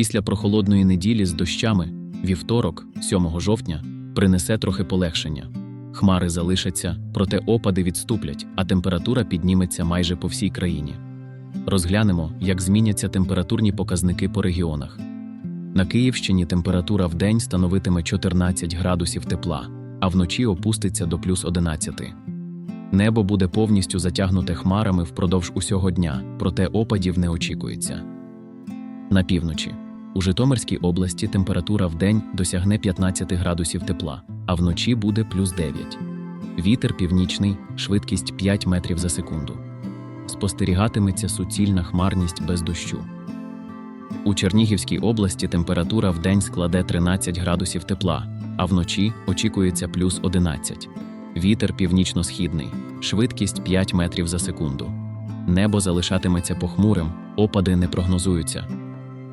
Після прохолодної неділі з дощами вівторок, 7 жовтня, принесе трохи полегшення. Хмари залишаться, проте опади відступлять, а температура підніметься майже по всій країні. Розглянемо, як зміняться температурні показники по регіонах. На Київщині температура в день становитиме 14 градусів тепла, а вночі опуститься до плюс 11. Небо буде повністю затягнуте хмарами впродовж усього дня, проте опадів не очікується. На півночі. У Житомирській області температура в день досягне 15 градусів тепла, а вночі буде плюс 9. Вітер північний, швидкість 5 метрів за секунду. Спостерігатиметься суцільна хмарність без дощу. У Чернігівській області температура в день складе 13 градусів тепла, а вночі очікується плюс 11. Вітер північно-східний, швидкість 5 метрів за секунду. Небо залишатиметься похмурим, опади не прогнозуються.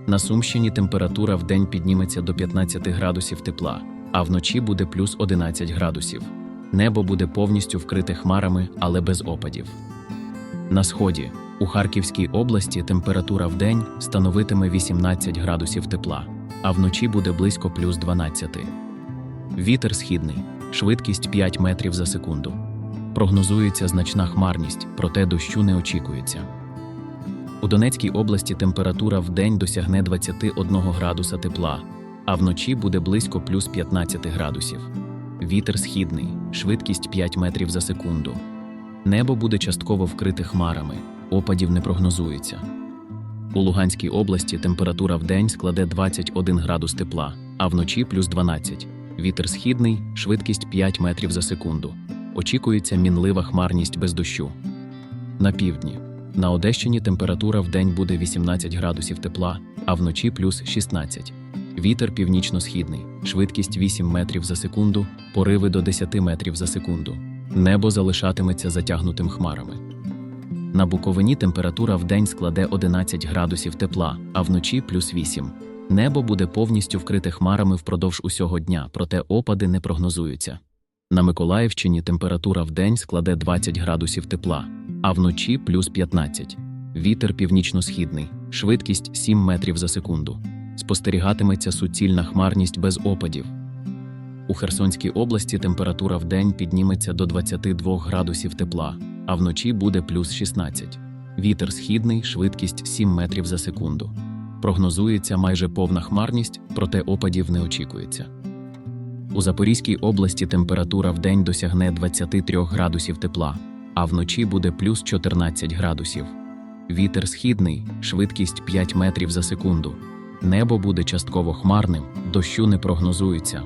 На Сумщині температура в день підніметься до 15 градусів тепла, а вночі буде плюс 11 градусів. Небо буде повністю вкрите хмарами, але без опадів. На сході у Харківській області температура в день становитиме 18 градусів тепла, а вночі буде близько плюс 12. Вітер східний, швидкість 5 метрів за секунду. Прогнозується значна хмарність, проте дощу не очікується. У Донецькій області температура в день досягне 21 градуса тепла, а вночі буде близько плюс 15 градусів. Вітер східний, швидкість 5 метрів за секунду. Небо буде частково вкрите хмарами, опадів не прогнозується. У Луганській області температура в день складе 21 градус тепла, а вночі плюс 12. Вітер східний, швидкість 5 метрів за секунду. Очікується мінлива хмарність без дощу. На півдні. На Одещині температура в день буде 18 градусів тепла, а вночі плюс 16. Вітер північно-східний, швидкість 8 метрів за секунду, пориви до 10 метрів за секунду. Небо залишатиметься затягнутим хмарами. На Буковині температура в день складе 11 градусів тепла, а вночі плюс 8. Небо буде повністю вкрите хмарами впродовж усього дня, проте опади не прогнозуються. На Миколаївщині температура в день складе 20 градусів тепла, а вночі плюс 15. Вітер північно-східний, швидкість 7 метрів за секунду. Спостерігатиметься суцільна хмарність без опадів. У Херсонській області температура в день підніметься до 22 градусів тепла, а вночі буде плюс 16. Вітер східний, швидкість 7 метрів за секунду. Прогнозується майже повна хмарність, проте опадів не очікується. У Запорізькій області температура в день досягне 23 градусів тепла, а вночі буде плюс 14 градусів. Вітер східний, швидкість 5 метрів за секунду. Небо буде частково хмарним, дощу не прогнозується.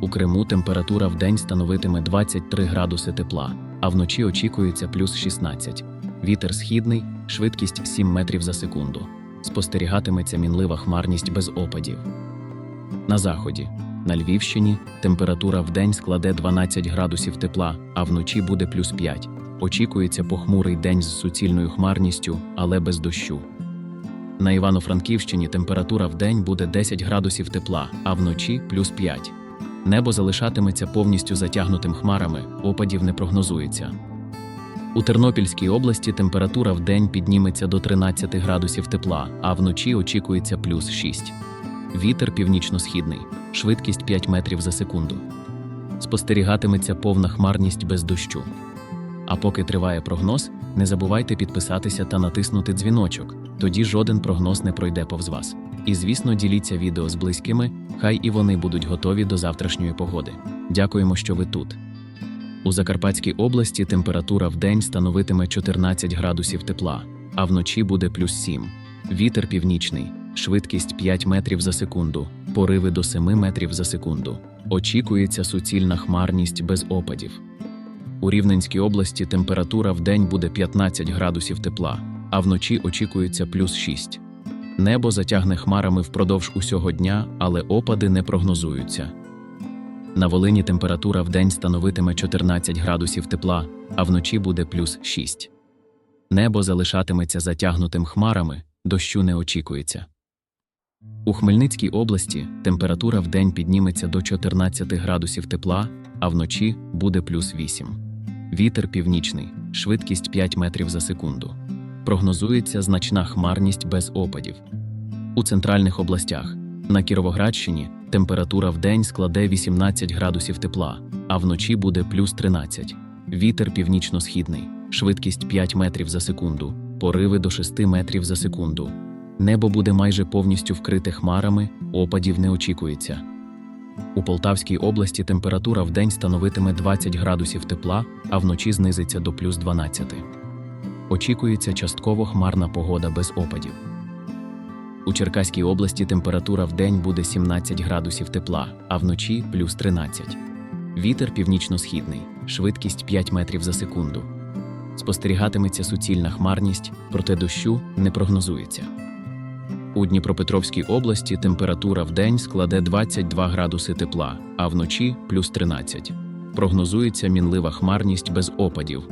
У Криму температура в день становитиме 23 градуси тепла, а вночі очікується плюс 16. Вітер східний, швидкість 7 метрів за секунду. Спостерігатиметься мінлива хмарність без опадів. На заході. На Львівщині температура в день складе 12 градусів тепла, а вночі буде плюс 5. Очікується похмурий день з суцільною хмарністю, але без дощу. На Івано-Франківщині температура в день буде 10 градусів тепла, а вночі плюс 5. Небо залишатиметься повністю затягнутим хмарами, опадів не прогнозується. У Тернопільській області температура в день підніметься до 13 градусів тепла, а вночі очікується плюс 6. Вітер північно-східний, швидкість 5 метрів за секунду. Спостерігатиметься повна хмарність без дощу. А поки триває прогноз, не забувайте підписатися та натиснути дзвіночок, тоді жоден прогноз не пройде повз вас. І, звісно, діліться відео з близькими, хай і вони будуть готові до завтрашньої погоди. Дякуємо, що ви тут. У Закарпатській області температура в день становитиме 14 градусів тепла, а вночі буде плюс 7. Вітер північний, швидкість 5 метрів за секунду, пориви до 7 метрів за секунду. Очікується суцільна хмарність без опадів. У Рівненській області температура в день буде 15 градусів тепла, а вночі очікується плюс 6. Небо затягне хмарами впродовж усього дня, але опади не прогнозуються. На Волині температура в день становитиме 14 градусів тепла, а вночі буде плюс 6. Небо залишатиметься затягнутим хмарами, дощу не очікується. У Хмельницькій області температура в день підніметься до 14 градусів тепла, а вночі буде плюс 8. Вітер північний, швидкість 5 метрів за секунду. Прогнозується значна хмарність без опадів. У центральних областях на Кіровоградщині температура в день складе 18 градусів тепла, а вночі буде плюс 13. Вітер північно-східний, швидкість 5 метрів за секунду, пориви до 6 метрів за секунду. Небо буде майже повністю вкрите хмарами, опадів не очікується. У Полтавській області температура в день становитиме 20 градусів тепла, а вночі знизиться до плюс 12. Очікується частково хмарна погода без опадів. У Черкаській області температура в день буде 17 градусів тепла, а вночі плюс 13. Вітер північно-східний, швидкість 5 метрів за секунду. Спостерігатиметься суцільна хмарність, проте дощу не прогнозується. У Дніпропетровській області температура в день складе 22 градуси тепла, а вночі плюс 13. Прогнозується мінлива хмарність без опадів.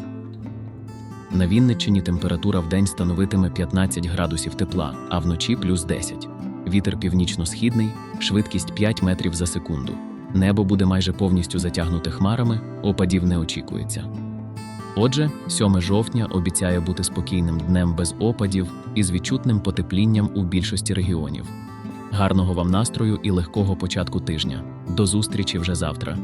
На Вінниччині температура в день становитиме 15 градусів тепла, а вночі плюс 10. Вітер північно-східний, швидкість 5 метрів за секунду. Небо буде майже повністю затягнуте хмарами, опадів не очікується. Отже, 7 жовтня обіцяє бути спокійним днем без опадів і з відчутним потеплінням у більшості регіонів. Гарного вам настрою і легкого початку тижня. До зустрічі вже завтра.